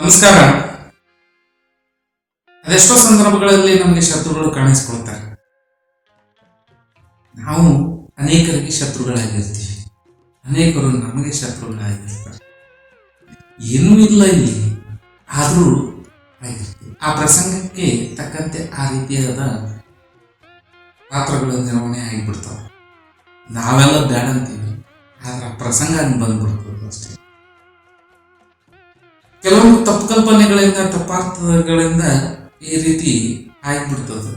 ನಮಸ್ಕಾರ. ಅದೆಷ್ಟೋ ಸಂದರ್ಭಗಳಲ್ಲಿ ನಮಗೆ ಶತ್ರುಗಳು ಕಾಣಿಸ್ಕೊಳ್ತಾರೆ. ನಾವು ಅನೇಕರಿಗೆ ಶತ್ರುಗಳಾಗಿರ್ತೀವಿ. ಅನೇಕರು ನಮಗೆ ಶತ್ರುಗಳಾಗಿರ್ತಾರೆ. ಏನೂ ಇಲ್ಲ ಇಲ್ಲಿ. ಆದರೂ ಆಗಿರ್ತೀವಿ. ಆ ಪ್ರಸಂಗಕ್ಕೆ ತಕ್ಕಂತೆ ಆ ರೀತಿಯಾದ ಪಾತ್ರಗಳು ನಿರ್ವಹಣೆ ಆಗಿಬಿಡ್ತಾವೆ. ನಾವೆಲ್ಲ ಬೇಡ ಅಂತೀವಿ ಆದ್ರೆ ಆ ಪ್ರಸಂಗ ಬಂದ್ಬಿಡ್ತದೆ ಅಷ್ಟೇ. ಕೆಲವೊಂದು ತಪ್ಪು ಕಲ್ಪನೆಗಳಿಂದ, ತಪ್ಪಾರ್ಥಗಳಿಂದ ಈ ರೀತಿ ಆಗ್ಬಿಡ್ತದೆ.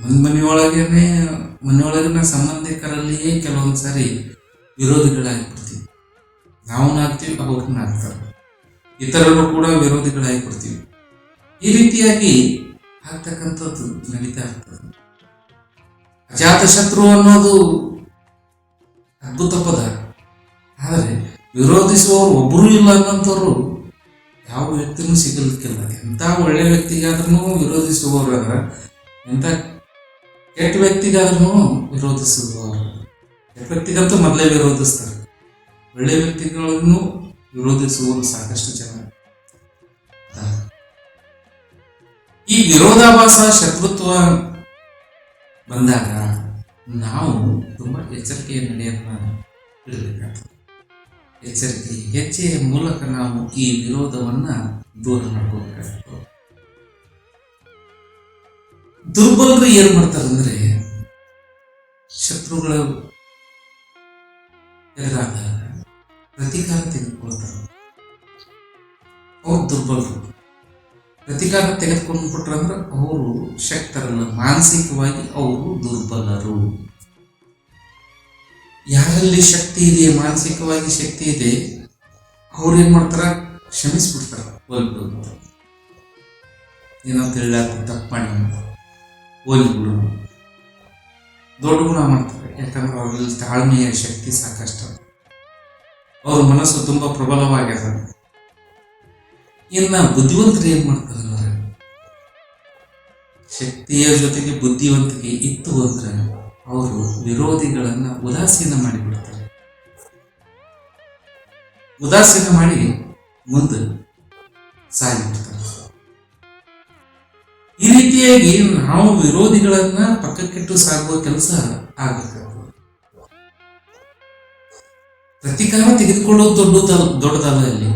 ಮನೆ, ಮನೆಯೊಳಗೇನೆ, ಮನೆಯೊಳಗಿನ ಸಂಬಂಧಿಕರಲ್ಲಿಯೇ ಕೆಲವೊಂದು ಸಾರಿ ವಿರೋಧಿಗಳಾಗ್ಬಿಡ್ತೀವಿ. ನಾವು ನಾಗ್ತೀವಿ ಅವ್ರನ್ನ ಆಗ್ತಾರೆ ಇತರರು ಕೂಡ ವಿರೋಧಿಗಳಾಗ್ಬಿಡ್ತೀವಿ. ಈ ರೀತಿಯಾಗಿ ಆಗ್ತಕ್ಕಂಥದ್ದು ನಡೀತಾ ಇರ್ತದೆ. ಅಜಾತ ಶತ್ರು ಅನ್ನೋದು ಅದ್ಭುತ ಪದ. ಆದರೆ ವಿರೋಧಿಸುವವರು ಒಬ್ಬರೂ ಇಲ್ಲ ಅನ್ನೋಂಥವ್ರು ಯಾವ ವ್ಯಕ್ತಿನೂ ಸಿಗಲಿಕ್ಕಿಲ್ಲ. ಎಂಥ ಒಳ್ಳೆ ವ್ಯಕ್ತಿಗಾದ್ರೂ ವಿರೋಧಿಸುವವರು ಅಂದ್ರೆ ಎಂಥ ಕೆಟ್ಟ ವ್ಯಕ್ತಿಗಾದ್ರೂ ವಿರೋಧಿಸುವವರು ಕೆಟ್ಟ ವ್ಯಕ್ತಿಗಂತೂ ಮೊದಲೇ ವಿರೋಧಿಸ್ತಾರೆ. ಒಳ್ಳೆ ವ್ಯಕ್ತಿಗಳನ್ನು ವಿರೋಧಿಸುವವರು ಸಾಕಷ್ಟು ಜನ ಈ ವಿರೋಧಾಭಾಸ ಶತ್ರುತ್ವ ಬಂದಾಗ ನಾವು ತುಂಬ ಎಚ್ಚರಿಕೆಯ ನಡೆಯನ್ನ ಇಡಬೇಕಾಗ್ತದೆ. ಎಚ್ಚರಿಕೆ ಹೆಜ್ಜೆಯ ಮೂಲಕ ನಾವು ಈ ವಿರೋಧವನ್ನ ದೂರ ಮಾಡ್ಕೋಬೇಕಾಗ್ತದೆ ದುರ್ಬಲರು ಏನ್ ಮಾಡ್ತಾರೆ ಅಂದ್ರೆ, ಶತ್ರುಗಳ ಎದುರಾದ ಪ್ರತೀಕಾರ ತೆಗೆದುಕೊಳ್ತಾರೆ. ಅವ್ರು ದುರ್ಬಲರು. ಪ್ರತೀಕಾರ ತೆಗೆದುಕೊಂಡು ಬಿಟ್ರಂದ್ರೆ ಅವರು ಶಕ್ತರಲ್ಲ, ಮಾನಸಿಕವಾಗಿ ಅವರು ದುರ್ಬಲರು. ಯಾರಲ್ಲಿ ಶಕ್ತಿ ಇದೆ, ಮಾನಸಿಕವಾಗಿ ಶಕ್ತಿ ಇದೆ, ಅವ್ರು ಏನ್ ಮಾಡ್ತಾರ? ಕ್ಷಮಿಸ್ಬಿಡ್ತಾರ. ಹೋಗ್ಬಿಡು ಏನೋ ತಿಳಿದಾತ ತಪ್ಪು ಮಾಡಿ ಒಲ್ಬಿಡು ದೊಡ್ಡ ಗುಣ ಮಾಡ್ತಾರೆ. ಯಾಕಂದ್ರೆ ಅವ್ರಲ್ಲಿ ತಾಳ್ಮೆಯ ಶಕ್ತಿ ಸಾಕಷ್ಟು. ಅವ್ರ ಮನಸ್ಸು ತುಂಬಾ ಪ್ರಬಲವಾಗ್ಯದ. ಇನ್ನ ಬುದ್ಧಿವಂತರು ಏನ್ ಮಾಡ್ತಾರೆ ಶಕ್ತಿಯ ಜೊತೆಗೆ ಬುದ್ಧಿವಂತಿಕೆ ಇತ್ತು ಅಂದ್ರೆ ಅವರು ವಿರೋಧಿಗಳನ್ನ ಉದಾಸೀನ ಮಾಡಿಬಿಡ್ತಾರೆ. ಉದಾಸೀನ ಮಾಡಿ ಮುಂದೆ ಸಾಗಿಬಿಡ್ತಾರೆ. ಈ ರೀತಿಯಾಗಿ ನಾವು ವಿರೋಧಿಗಳನ್ನ ಪಕ್ಕಕ್ಕಿಟ್ಟು ಸಾಗುವ ಕೆಲಸ ಆಗುತ್ತೆ ಪ್ರತಿಕಾರ ತೆಗೆದುಕೊಳ್ಳೋದು ದೊಡ್ಡ ದೊಡ್ಡದಲ್ಲ ಇಲ್ಲಿ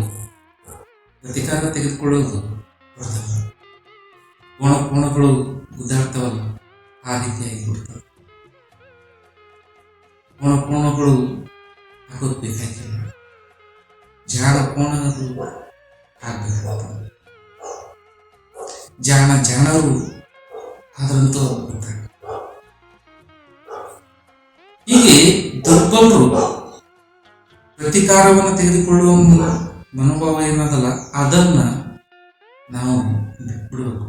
ಪ್ರತಿಕಾರ ತೆಗೆದುಕೊಳ್ಳೋದು ಕೋಣ, ಕೋಣಗಳು ಗುದ್ದಾಡ್ತಾವಲ್ಲ ಆ ರೀತಿಯಾಗಿ ಬಿಡ್ತವೆ ಕೋಣ ಕೋಣಗಳು ಆಗೋದು ಬೇಕಾಗಿಲ್ಲ ಜಾಣ ಕೋಣಗಳು ಆಗ್ಬೇಕಾಗ್ತದೆ ಜಾಣ ಜಾಣರು ಆದ್ರಂತೂ ಗೊತ್ತಾಗ ಹೀಗೆ ದುರ್ಬಲರು ಪ್ರತಿಕಾರವನ್ನು ತೆಗೆದುಕೊಳ್ಳುವ ಮನೋಭಾವ ಏನದಲ್ಲ ಅದನ್ನ ನಾವು ಬಿಟ್ಬಿಡ್ಬೇಕು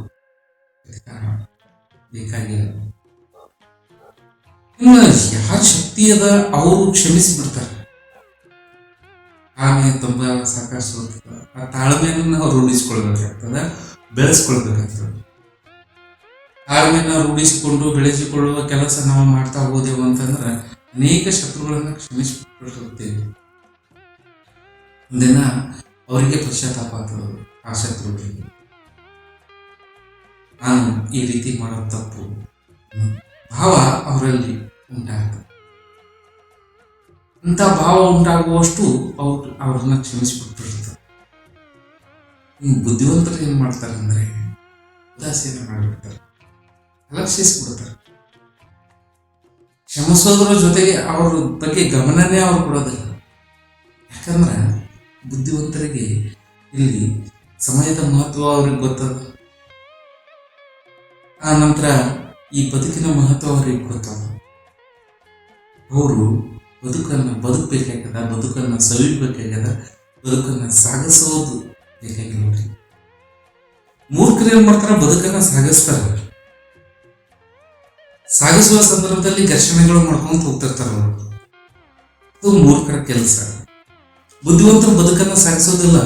ಪ್ರತಿಕಾರ ಬೇಕಾಗಿಲ್ಲ ಇನ್ನು ಯಾರ ಶಕ್ತಿ ಅದ ಅವರು ಕ್ಷಮಿಸಿಬಿಡ್ತಾರೆ ಆಮೇಲೆ ತುಂಬಾ ಸಾಕಷ್ಟು. ಆ ತಾಳ್ಮೆಯನ್ನು ನಾವು ರೂಢಿಸ್ಕೊಳ್ಬೇಕಾಗ್ತದೆ, ಬೆಳೆಸ್ಕೊಳ್ಬೇಕಾಗ್ತದೆ ತಾಳ್ಮೆಯನ್ನು ರೂಢಿಸಿಕೊಂಡು ಬೆಳೆಸಿಕೊಳ್ಳುವ ಕೆಲಸ ನಾವು ಮಾಡ್ತಾ ಹೋದೆವು ಅಂತಂದ್ರೆ ಅನೇಕ ಶತ್ರುಗಳನ್ನ ಕ್ಷಮಿಸಿಬಿಟ್ಟಿರುತ್ತೇವೆ ಒಂದಿನ ಅವರಿಗೆ ಪಶ್ಚಾತ್ತಾಪ ಆಗ್ತದೆ ಆ ಶತ್ರುಗಳಿಗೆ ನಾನು ಈ ರೀತಿ ಮಾಡೋ ತಪ್ಪು. ಭಾವ ಅವರಲ್ಲಿ ಉಂಟಾಗ್ತದೆ. ಇಂಥ ಭಾವ ಉಂಟಾಗುವಷ್ಟು ಅವ್ರು ಅವ್ರನ್ನ ಕ್ಷಮಿಸಿಬಿಟ್ಟಿರ್ತಾರೆ ಬುದ್ಧಿವಂತರು ಏನು ಮಾಡ್ತಾರೆ ಅಂದ್ರೆ ಉದಾಸೀನ ಮಾಡಿಬಿಡ್ತಾರೆ. ಅಲಕ್ಷಿಸ್ಬಿಡ್ತಾರೆ ಕ್ಷಮಿಸೋದ್ರ ಜೊತೆಗೆ ಅವ್ರ ಬಗ್ಗೆ ಗಮನನೇ ಅವ್ರು ಕೊಡೋದಿಲ್ಲ. ಯಾಕಂದ್ರೆ ಬುದ್ಧಿವಂತರಿಗೆ ಇಲ್ಲಿ ಸಮಯದ ಮಹತ್ವ ಅವ್ರಿಗೆ ಗೊತ್ತದ. ಆ ನಂತರ ಈ ಬದುಕಿನ ಮಹತ್ವ ಅವ್ರಿಗೆ ಗೊತ್ತಲ್ಲ ಅವರು ಬದುಕನ್ನು ಬದುಕಬೇಕಾಗ್ಯದ, ಬದುಕನ್ನು ಸವಿಬೇಕಾಗ್ಯದ, ಬದುಕನ್ನು ಸಾಗಿಸೋದು ಬೇಕಾಗಿಲ್ಲ ಅವ್ರಿಗೆ ಮೂರ್ಖರು ಏನ್ ಮಾಡ್ತಾರ? ಬದುಕನ್ನ ಸಾಗಿಸ್ತಾರ. ಸಾಗಿಸುವ ಸಂದರ್ಭದಲ್ಲಿ ಘರ್ಷಣೆಗಳು ಮಾಡ್ಕೊಂತ ಹೋಗ್ತಿರ್ತಾರ ಅದು ಮೂರ್ಖರ ಕೆಲಸ. ಬುದ್ಧಿವಂತರು ಬದುಕನ್ನ ಸಾಗಿಸೋದಿಲ್ಲ.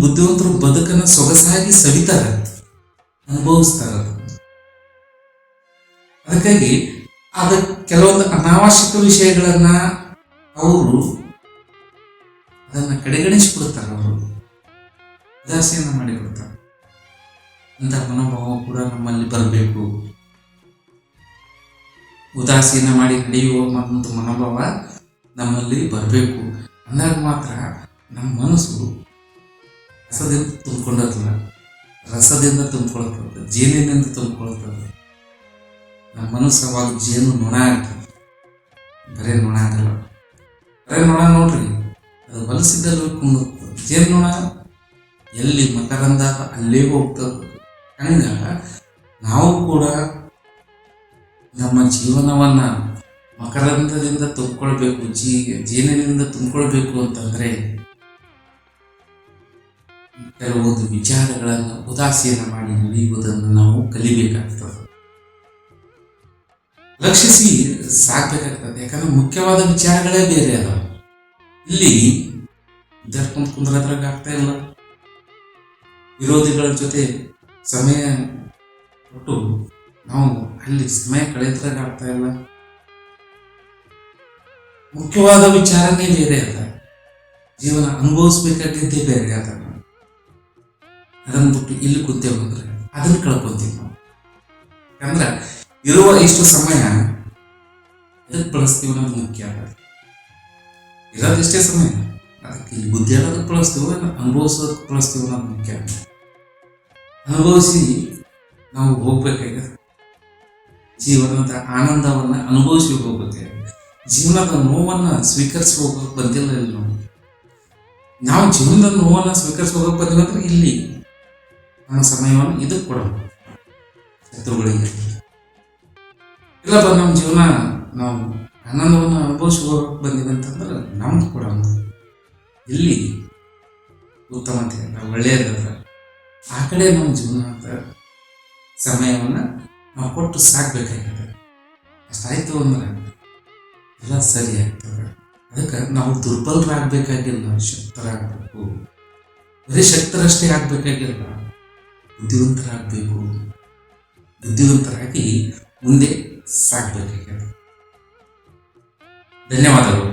ಬುದ್ಧಿವಂತರು ಬದುಕನ್ನ ಸೊಗಸಾಗಿ ಸವಿತಾರ, ಅನುಭವಿಸ್ತಾರ ಅದಕ್ಕಾಗಿ ಅದ ಕೆಲವೊಂದು ಅನಾವಶ್ಯಕ ವಿಷಯಗಳನ್ನ ಅವರು ಅದನ್ನು ಕಡೆಗಣಿಸಿಕೊಡ್ತಾರೆ ಅವರು. ಉದಾಸೀನ ಮಾಡಿಬಿಡ್ತಾರೆ ಅಂತ ಮನೋಭಾವ ಕೂಡ ನಮ್ಮಲ್ಲಿ ಬರಬೇಕು. ಉದಾಸೀನ ಮಾಡಿ ನಡೆಯುವ ಒಂದು ಮನೋಭಾವ ನಮ್ಮಲ್ಲಿ ಬರಬೇಕು. ಅಂದಾಗ ಮಾತ್ರ ನಮ್ಮ ಮನಸ್ಸು ರಸದಿಂದ ತುಂಬಿಕೊಂಡಿರ್ತದೆ. ರಸದಿಂದ ತುಂಬಿಕೊಳ್ತದೆ ಜೇನಿನಿಂದ ತುಂಬಿಕೊಳ್ತದೆ ನಮ್ಮ ಮನಸ್ಸು ಅವಾಗ ಜೇನು ನೊಣ ಆಗ್ತದೆ. ಬರೇ ನೊಣ ಆಗಲ್ಲ ಬರೇ ನೊಣ ನೋಡ್ರಿ. ಅದು ಬಲಸಿದ್ದಲ್ಲೂ ಕುಂದುತ್ತದೆ ಜೇನು ನೊಣ ಎಲ್ಲಿ ಮಕರಂದ ಅಲ್ಲೇ ಹೋಗ್ತದೆ. ಹಂಗ ನಾವು ಕೂಡ ನಮ್ಮ ಜೀವನವನ್ನು ಮಕರಂದದಿಂದ ತುಂಬಿಕೊಳ್ಬೇಕು, ಜೀ ಜೇನಿನಿಂದ ತುಂಬಿಕೊಳ್ಬೇಕು ಅಂತಂದರೆ ಕೆಲವೊಂದು ವಿಚಾರಗಳನ್ನು, ಉದಾಸೀನ ಮಾಡಿ ನಡೆಯುವುದನ್ನು ನಾವು ಕಲಿಬೇಕಾಗ್ತದೆ. ಲಕ್ಷಿಸಿ ಸಾಕ್ಬೇಕಾಗ್ತದೆ. ಯಾಕಂದ್ರೆ ಮುಖ್ಯವಾದ ವಿಚಾರಗಳೇ ಬೇರೆ ಅದಾವ ಇಲ್ಲಿ ಜರ್ಕೊಂಡ್ ಕುಂದ್ರದ್ರಾಗ ಆಗ್ತಾ ಇಲ್ಲ. ವಿರೋಧಿಗಳ ಜೊತೆ ಸಮಯ ಕೊಟ್ಟು ನಾವು ಅಲ್ಲಿ ಸಮಯ ಕಳೆದ್ರಾಗ ಆಗ್ತಾ ಇಲ್ಲ. ಮುಖ್ಯವಾದ ವಿಚಾರನೇ ಬೇರೆ ಅದ ಜೀವನ ಅನುಭವಿಸ್ಬೇಕಾಗಿದ್ದೇ ಬೇರೆ ಅದ ಅದನ್ನ ಬಿಟ್ಟು ಇಲ್ಲಿ ಕೂತೇವೆ ಅಂದ್ರೆ ಅದನ್ನ ಕಳ್ಕೊತೀವಿ ನಾವು. ಯಾಕಂದ್ರೆ ಇರುವ ಇಷ್ಟು ಸಮಯ ಎದಕ್ಕೆ ಬಳಸ್ತೀವಿ ಅನ್ನೋದು ಮುಖ್ಯ ಇರೋದಿಷ್ಟೇ ಸಮಯ ಅದಕ್ಕೆ ಈ ಬುದ್ಧಿ ಬಳಸ್ತೀವೋ ಇಲ್ಲ ಅನುಭವಿಸೋದಕ್ಕೆ ಬಳಸ್ತೀವಿ ಅನ್ನೋದು ಮುಖ್ಯ ಅನುಭವಿಸಿ ನಾವು ಹೋಗ್ಬೇಕಾಗಿದೆ ಜೀವನದ ಆನಂದವನ್ನು ಅನುಭವಿಸಿ ಹೋಗುತ್ತೆ ಜೀವನದ ನೋವನ್ನು ಸ್ವೀಕರಿಸಿ ಹೋಗೋಕೆ ಬಂದಿಲ್ಲ ಇಲ್ಲಿ ನಾವು. ನಾವು ಜೀವನದ ನೋವನ್ನು ಸ್ವೀಕರಿಸಿ ಹೋಗೋಕೆ ಬಂದಿಲ್ಲ ಅಂದ್ರೆ ಇಲ್ಲಿ ನಮ್ಮ ಸಮಯವನ್ನು ಇದಕ್ಕೆ ಕೊಡಬೇಕು. ಶತ್ರುಗಳಿಗೆ. ಇಲ್ಲಪ್ಪ ನಮ್ಮ ಜೀವನ ನಾವು ಆನಂದವನ್ನು ಅನುಭವಿಸುವ ಬಂದಿದೆ ಅಂತಂದ್ರೆ ನಮ್ಗೆ ಕೂಡ ಇಲ್ಲಿ ಉತ್ತಮತೆ ಅಲ್ಲ ಒಳ್ಳೆಯದಲ್ಲ ಆ ಕಡೆ ನಮ್ಮ ಜೀವನದ ಸಮಯವನ್ನು ನಾವು ಕೊಟ್ಟು ಸಾಕ್ಬೇಕಾಗಿದೆ ಅಷ್ಟಾಯ್ತು ಅಂದ್ರೆ ಎಲ್ಲ ಸರಿ ಆಗ್ತದೆ. ಅದಕ್ಕೆ ನಾವು ದುರ್ಬಲರಾಗಬೇಕಾಗಿಲ್ಲ, ಶಕ್ತರಾಗಬೇಕು. ಬರೀ ಶಕ್ತರಷ್ಟೇ ಆಗಬೇಕಾಗಿಲ್ಲ, ಬುದ್ಧಿವಂತರಾಗಬೇಕು. ಬುದ್ಧಿವಂತರಾಗಿ ಮುಂದೆ ಸಾಗಬೇಕಾಗಿದೆ ಧನ್ಯವಾದಗಳು.